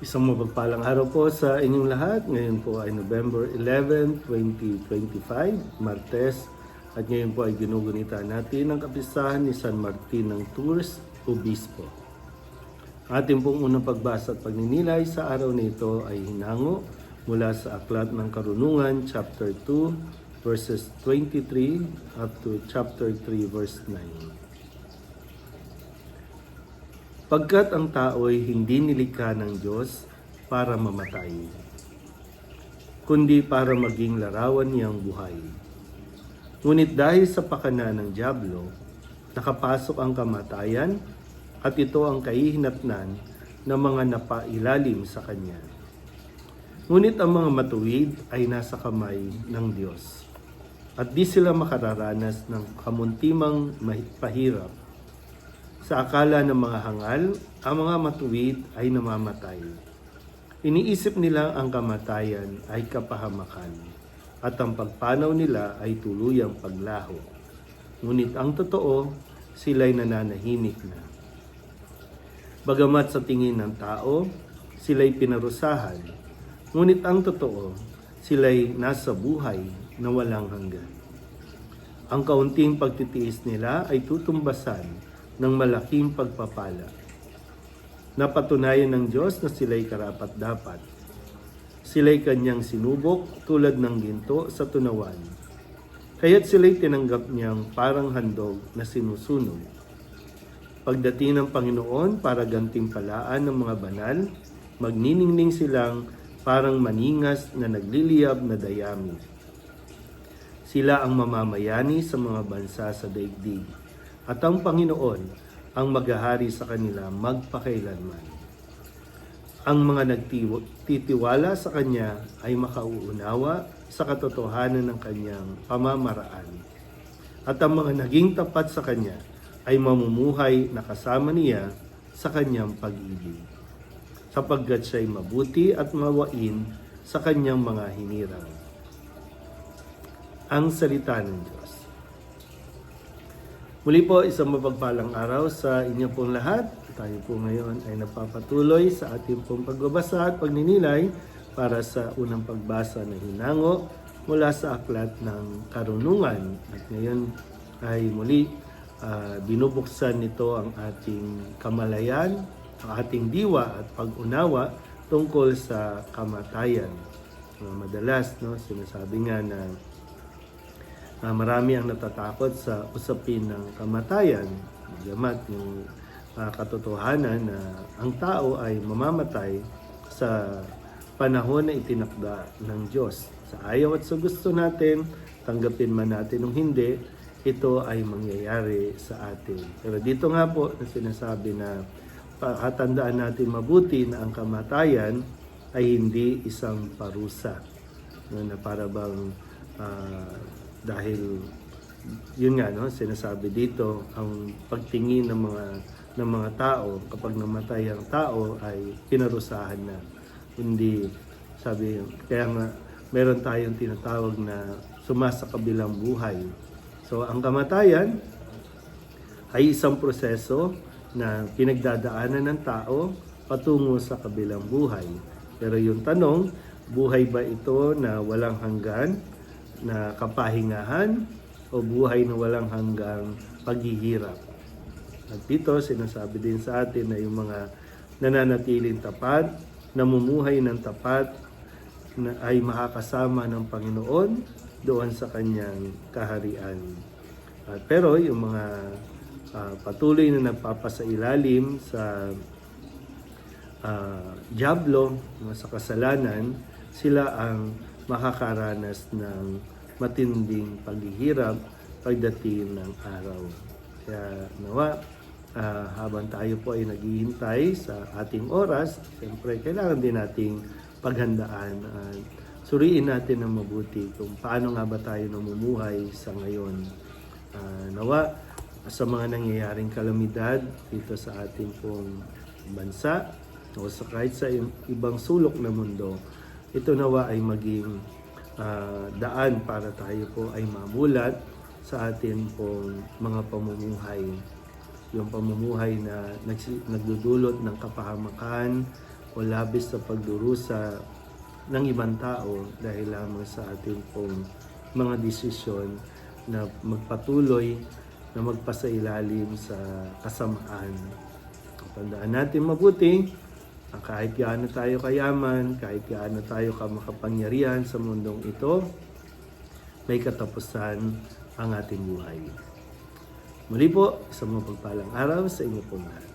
Isang mapagpalang araw po sa inyong lahat. Ngayon po ay November 11, 2025, Martes. At ngayon po ay ginugunita natin ang kapistahan ni San Martin ng Tours, Obispo. Ating pong unang pagbasa at pagninilay sa araw na ito ay hinango mula sa Aklat ng Karunungan, chapter 2, verses 23 up to chapter 3, verse 9. Pagkat ang tao'y hindi nilikha ng Diyos para mamatay, kundi para maging larawan niyang buhay. Ngunit dahil sa pakana ng Diablo, nakapasok ang kamatayan at ito ang kahihinatnan ng mga napailalim sa Kanya. Ngunit ang mga matuwid ay nasa kamay ng Diyos at di sila makararanas ng kamuntimang pahirap sa akala ng mga hangal, ang mga matuwid ay namamatay. Iniisip nila ang kamatayan ay kapahamakan at ang pagpanaw nila ay tuluyang paglaho. Ngunit ang totoo, sila'y nananahimik na. Bagamat sa tingin ng tao, sila'y pinarusahan. Ngunit ang totoo, sila'y nasa buhay na walang hanggan. Ang kaunting pagtitiis nila ay tutumbasan ng malaking pagpapala. Napatunayan ng Diyos na sila'y karapat dapat. Sila'y kanyang sinubok tulad ng ginto sa tunawan. Kaya't sila'y tinanggap niyang parang handog na sinusunog. Pagdating ng Panginoon para gantimpalaan ng mga banal, magniningning silang parang maningas na nagliliyab na dayami. Sila ang mamamayani sa mga bansa sa daigdig at ang Panginoon ang maghahari sa kanila magpakailanman. Ang mga nagtitiwala sa Kanya ay makauunawa sa katotohanan ng Kanyang pamamaraan. At ang mga naging tapat sa Kanya ay mamumuhay na kasama niya sa Kanyang pag-ibig. Sapagkat siya'y mabuti at mawain sa Kanyang mga hinirang. Ang Salita ng Diyos. Muli po, isang mapagpalang araw sa inyo pong lahat. Tayo po ngayon ay napapatuloy sa ating pong pagbabasa at pagninilay para sa unang pagbasa na hinango mula sa aklat ng karunungan. At ngayon ay muli ah, binubuksan nito ang ating kamalayan, ang ating diwa at pag-unawa tungkol sa kamatayan. Ah, madalas, no, sinasabi nga na Ah, marami ang natatakot sa usapin ng kamatayan. Bagamat yung ah, katotohanan na ang tao ay mamamatay sa panahon na itinakda ng Diyos. Sa ayaw at sa gusto natin, tanggapin man natin o hindi, ito ay mangyayari sa atin. Pero dito nga po na sinasabi na pakatandaan natin mabuti na ang kamatayan ay hindi isang parusa. No, na para bang ah, dahil yun nga no sinasabi dito ang pagtingin ng mga ng mga tao kapag namatay ang tao ay pinarusahan na. Hindi sabi kaya nga meron tayong tinatawag na sumasa kabilang buhay. So ang kamatayan ay isang proseso na pinagdadaanan ng tao patungo sa kabilang buhay. Pero yung tanong buhay ba ito na walang hanggan na kapahingahan o buhay na walang hanggang paghihirap. At dito sinasabi din sa atin na yung mga nananatiling tapat, namumuhay ng tapat, na ay makakasama ng Panginoon doon sa kanyang kaharian. At pero yung mga ah, patuloy na nagpapasailalim sa uh, Diablo, mga sa kasalanan, sila ang makakaranas ng matinding paghihirap pagdating ng araw. Kaya nawa, ah, habang tayo po ay naghihintay sa ating oras, siyempre kailangan din nating paghandaan at suriin natin ng mabuti kung paano nga ba tayo namumuhay sa ngayon. Ah, nawa, sa mga nangyayaring kalamidad dito sa ating pong bansa o sa kahit sa ibang sulok ng mundo, ito nawa ay maging ah, daan para tayo po ay mamulat sa atin pong mga pamumuhay. Yung pamumuhay na nagdudulot ng kapahamakan o labis na pagdurusa ng ibang tao dahil lamang sa ating pong mga desisyon na magpatuloy na magpasailalim sa kasamaan. Tandaan natin mabuti, na kahit gaano tayo kayaman, kahit gaano tayo kamakapangyarihan sa mundong ito, may katapusan ang ating buhay. Muli po, isang mapagpalang araw sa inyo pong lahat.